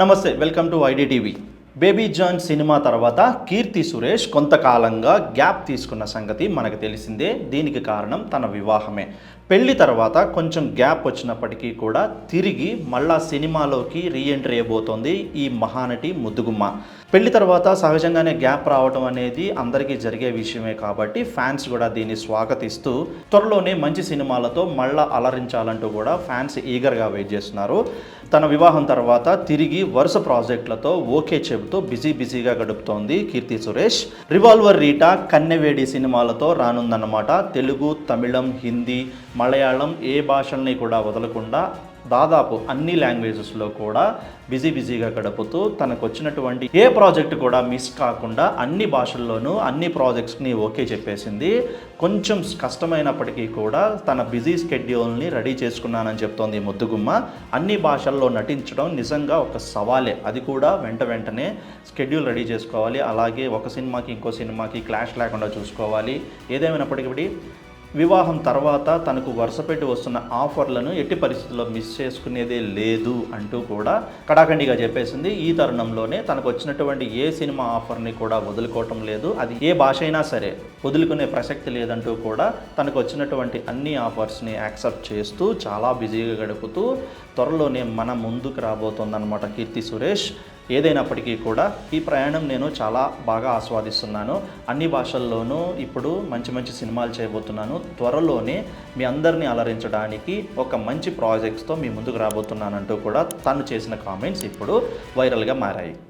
నమస్తే welcome to ID TV. Baby John cinema తర్వాత కీర్తి సురేష్ కొంతకాలంగా గ్యాప్ తీసుకున్న సంగతి మనకు తెలిసిందే. దీనికి కారణం తన వివాహమే. పెళ్ళి తర్వాత కొంచెం గ్యాప్ వచ్చినప్పటికీ కూడా తిరిగి మళ్ళా సినిమాలోకి రీఎంట్రీ అయిపోతుంది ఈ మహానటి ముద్దుగుమ్మ. పెళ్ళి తర్వాత సహజంగానే గ్యాప్ రావడం అనేది అందరికీ జరిగే విషయమే కాబట్టి ఫ్యాన్స్ కూడా దీన్ని స్వాగతిస్తూ త్వరలోనే మంచి సినిమాలతో మళ్ళా అలరించాలంటూ కూడా ఫ్యాన్స్ ఈగర్గా వెయిట్ చేస్తున్నారు. తన వివాహం తర్వాత తిరిగి వరుస ప్రాజెక్టులతో ఓకే చెబుతూ బిజీ బిజీగా గడుపుతోంది కీర్తి సురేష్. రివాల్వర్ రీటా కన్నెవేడి సినిమాలతో రానుందన్నమాట. తెలుగు తమిళం హిందీ మలయాళం ఏ భాషల్ని కూడా వదలకుండా దాదాపు అన్ని లాంగ్వేజెస్లో కూడా బిజీ బిజీగా గడుపుతూ తనకు వచ్చినటువంటి ఏ ప్రాజెక్ట్ కూడా మిస్ కాకుండా అన్ని భాషల్లోనూ అన్ని ప్రాజెక్ట్స్ని ఓకే చెప్పేసింది. కొంచెం కష్టమైనప్పటికీ కూడా తన బిజీ స్కెడ్యూల్ని రెడీ చేసుకున్నానని చెప్తోంది ముద్దుగుమ్మ. అన్ని భాషల్లో నటించడం నిజంగా ఒక సవాలే. అది కూడా వెంట వెంటనే స్కెడ్యూల్ రెడీ చేసుకోవాలి. అలాగే ఒక సినిమాకి ఇంకో సినిమాకి క్లాష్ లేకుండా చూసుకోవాలి. ఏదేమైనప్పటికీ వివాహం తర్వాత తనకు వరుసపెట్టి వస్తున్న ఆఫర్లను ఎట్టి పరిస్థితుల్లో మిస్ చేసుకునేదే లేదు అంటూ కూడా కడాఖండిగా చెప్పేసింది. ఈ తరుణంలోనే తనకు వచ్చినటువంటి ఏ సినిమా ఆఫర్ని కూడా వదులుకోవటం లేదు. అది ఏ భాష అయినా సరే వదులుకునే ప్రసక్తి లేదంటూ కూడా తనకు వచ్చినటువంటి అన్ని ఆఫర్స్ని యాక్సెప్ట్ చేస్తూ చాలా బిజీగా గడుపుతూ త్వరలోనే మన ముందుకు రాబోతోందనమాట కీర్తి సురేష్. ఏదైనప్పటికీ కూడా ఈ ప్రయాణం నేను చాలా బాగా ఆస్వాదిస్తున్నాను. అన్ని భాషల్లోనూ ఇప్పుడు మంచి మంచి సినిమాలు చేయబోతున్నాను. త్వరలోనే మీ అందరినీ అలరించడానికి ఒక మంచి ప్రాజెక్ట్స్తో మీ ముందుకు రాబోతున్నానంటూ కూడా తను చేసిన కామెంట్స్ ఇప్పుడు వైరల్గా మారాయి.